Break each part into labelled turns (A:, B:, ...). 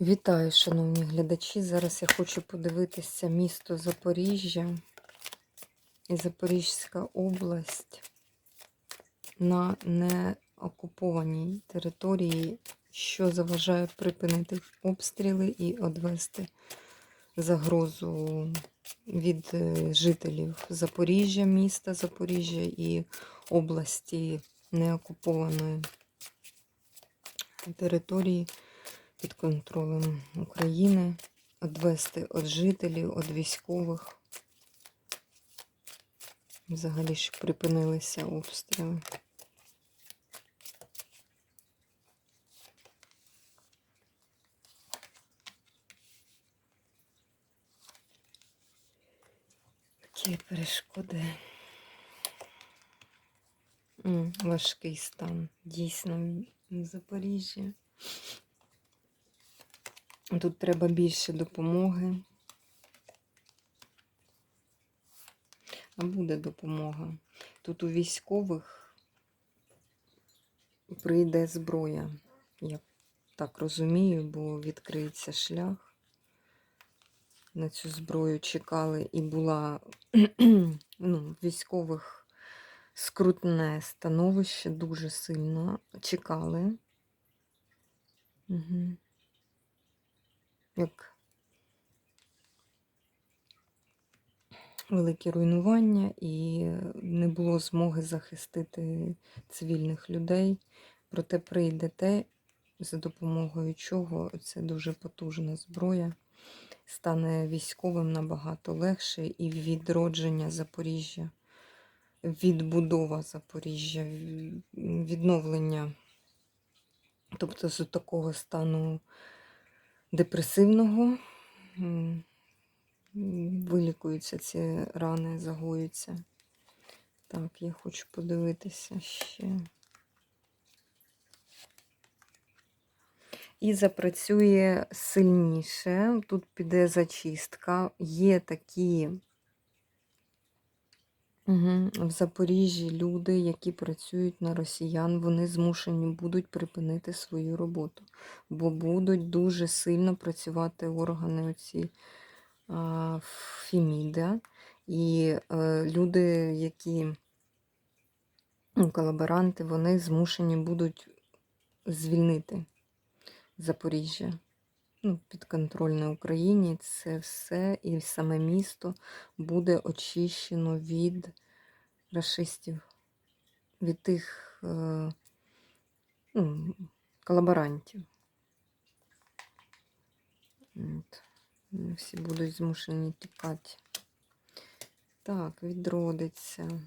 A: Вітаю, шановні глядачі. Зараз я хочу подивитися місто Запоріжжя і Запорізька область на неокупованій території, що заважає припинити обстріли і одвести загрозу від е, жителів Запоріжжя, міста Запоріжжя і області неокупованої території під контролем України, відвести від жителів, від військових. Взагалі, щоб припинилися обстріли. Такі перешкоди. Важкий стан, дійсно, в Запоріжжі. Тут треба більше допомоги. А буде допомога. Тут у військових прийде зброя. Я так розумію, бо відкриється шлях. На цю зброю чекали і була ну, військових скрутне становище, дуже сильно чекали. Угу. Як великі руйнування і не було змоги захистити цивільних людей. Проте прийде те, за допомогою чого це дуже потужна зброя, стане військовим набагато легше і відродження Запоріжжя, відбудова Запоріжжя, відновлення, тобто з такого стану депресивного вилікуються ці рани, загоюються. Так, я хочу подивитися ще. І запрацює сильніше. Тут піде зачистка. Є такі угу. в Запоріжжі люди, які працюють на росіян, вони змушені будуть припинити свою роботу, бо будуть дуже сильно працювати органи оці. Феміда. І е, люди, які ну, колаборанти, вони змушені будуть звільнити Запоріжжя. Ну, Підконтрольне Україні це все і саме місто буде очищено від расистів, від тих е, ну, колаборантів. От. Всі будуть змушені тікати. Так, відродиться,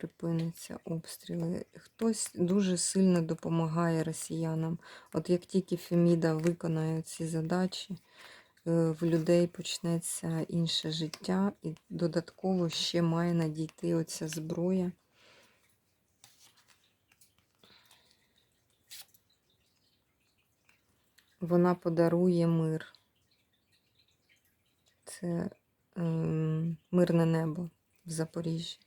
A: припиниться обстріли. Хтось дуже сильно допомагає росіянам. От як тільки Феміда виконає ці задачі, е, в людей почнеться інше життя, і додатково ще має надійти оця зброя. Вона подарує мир це е, мирне небо в Запоріжжі.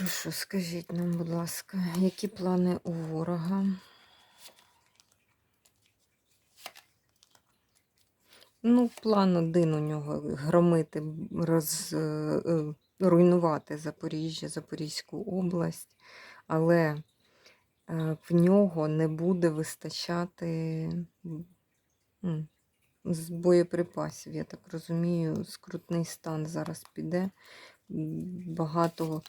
A: Прошу, скажіть нам, будь ласка, які плани у ворога? Ну, план один у нього громити, роз, е, е, руйнувати Запоріжжя, Запорізьку область, але е, в нього не буде вистачати з боєприпасів. Я так розумію, скрутний стан зараз піде. Багато.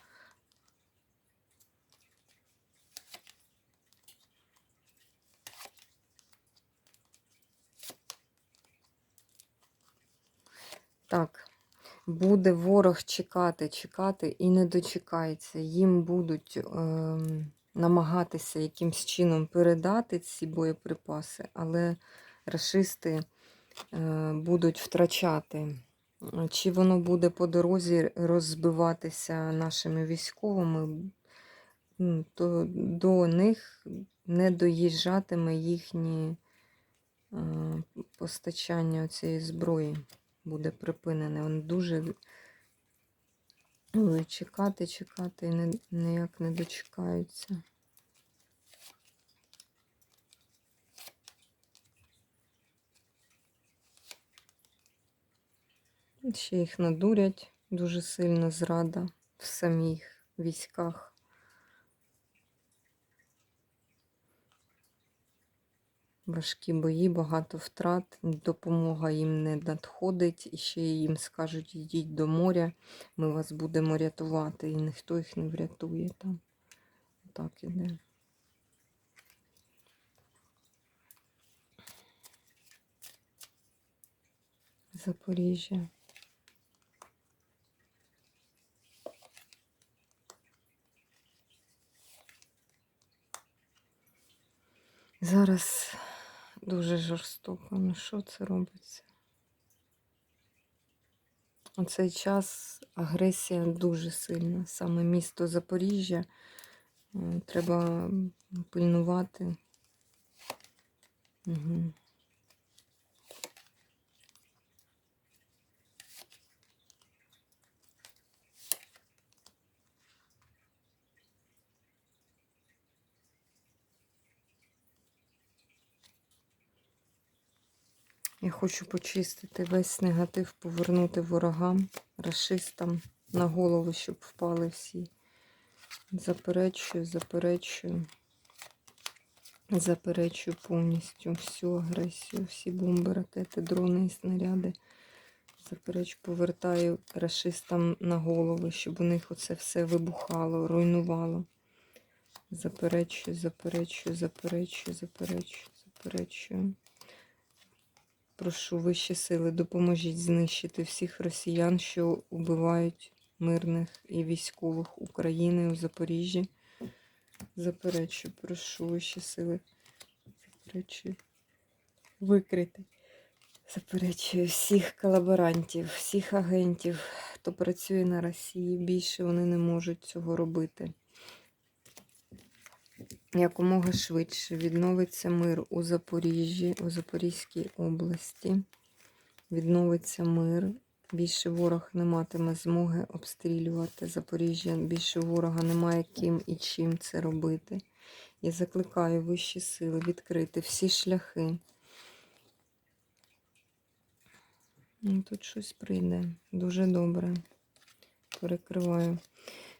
A: Так, буде ворог чекати, чекати і не дочекається. Їм будуть е, намагатися якимсь чином передати ці боєприпаси, але расисти е, будуть втрачати. Чи воно буде по дорозі розбиватися нашими військовими, то до них не доїжджатиме їхнє е, постачання цієї зброї буде припинене. Він дуже чекати, чекати, і ніяк не дочекаються. Ще їх надурять дуже сильно зрада в самих військах. Важкі бої, багато втрат, допомога їм не надходить, і ще їм скажуть, йдіть до моря, ми вас будемо рятувати, і ніхто їх не врятує там. Так іде. Запоріжжя. Зараз дуже жорстоко. Ну що це робиться? У цей час агресія дуже сильна. Саме місто Запоріжжя е, треба пильнувати. Угу. Я хочу почистити весь негатив, повернути ворогам, расистам на голову, щоб впали всі. Заперечую, заперечую, заперечую повністю всю агресію, всі бомби, ракети, дрони і снаряди. Заперечую, повертаю расистам на голови, щоб у них оце все вибухало, руйнувало. Заперечую, заперечую, заперечую, заперечую, заперечую. Прошу вищі сили, допоможіть знищити всіх росіян, що вбивають мирних і військових України у Запоріжжі. Заперечую, прошу вищі сили. Заперечую. Викрити. Заперечую всіх колаборантів, всіх агентів, хто працює на Росії. Більше вони не можуть цього робити. Якомога швидше відновиться мир у Запоріжжі, у Запорізькій області. Відновиться мир. Більше ворог не матиме змоги обстрілювати Запоріжжя. Більше ворога немає ким і чим це робити. Я закликаю вищі сили відкрити всі шляхи. Ну, Тут щось прийде. Дуже добре. Перекриваю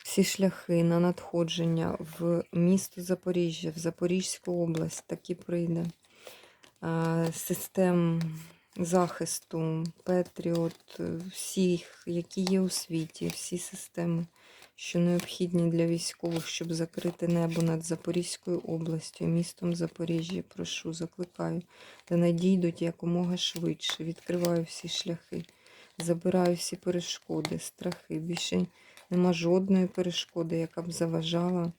A: всі шляхи на надходження в місто Запоріжжя, в Запорізьку область, таки прийде. Систем захисту, Петріот, всіх, які є у світі, всі системи, що необхідні для військових, щоб закрити небо над Запорізькою областю, містом Запоріжжя. Прошу, закликаю, де надійдуть якомога швидше. Відкриваю всі шляхи, забираю всі перешкоди, страхи. Більше Нема жодної перешкоди, яка б заважала.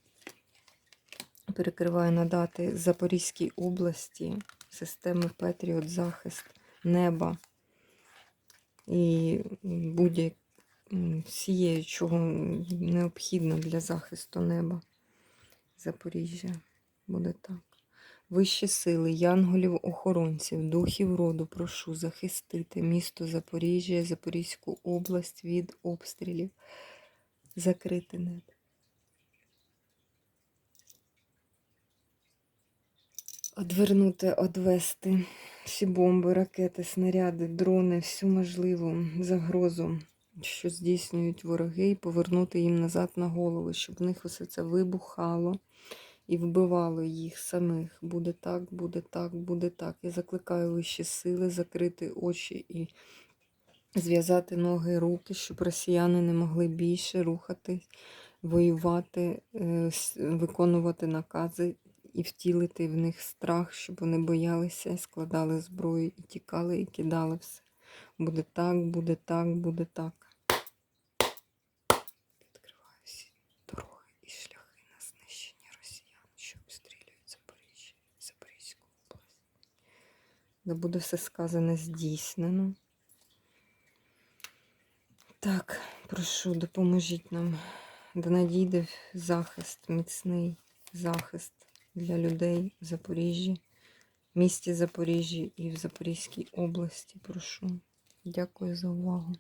A: Перекриваю надати Запорізькій області системи Петріот, захист неба і будь всією, чого необхідно для захисту неба. Запоріжжя буде так. Вищі сили, янголів-охоронців, духів роду, прошу захистити місто Запоріжжя, Запорізьку область від обстрілів закрити небо. Одвернути, одвести всі бомби, ракети, снаряди, дрони, всю можливу загрозу, що здійснюють вороги, і повернути їм назад на голову, щоб в них усе це вибухало і вбивало їх самих. Буде так, буде так, буде так. Я закликаю вищі сили закрити очі і зв'язати ноги і руки, щоб росіяни не могли більше рухатись, воювати, е, виконувати накази і втілити в них страх, щоб вони боялися, складали зброю і тікали, і кидали все. Буде так, буде так, буде так. Де буде все сказане здійснено. Так, прошу, допоможіть нам. До надійде захист, міцний захист для людей в Запоріжжі, в місті Запоріжжі і в Запорізькій області. Прошу. Дякую за увагу.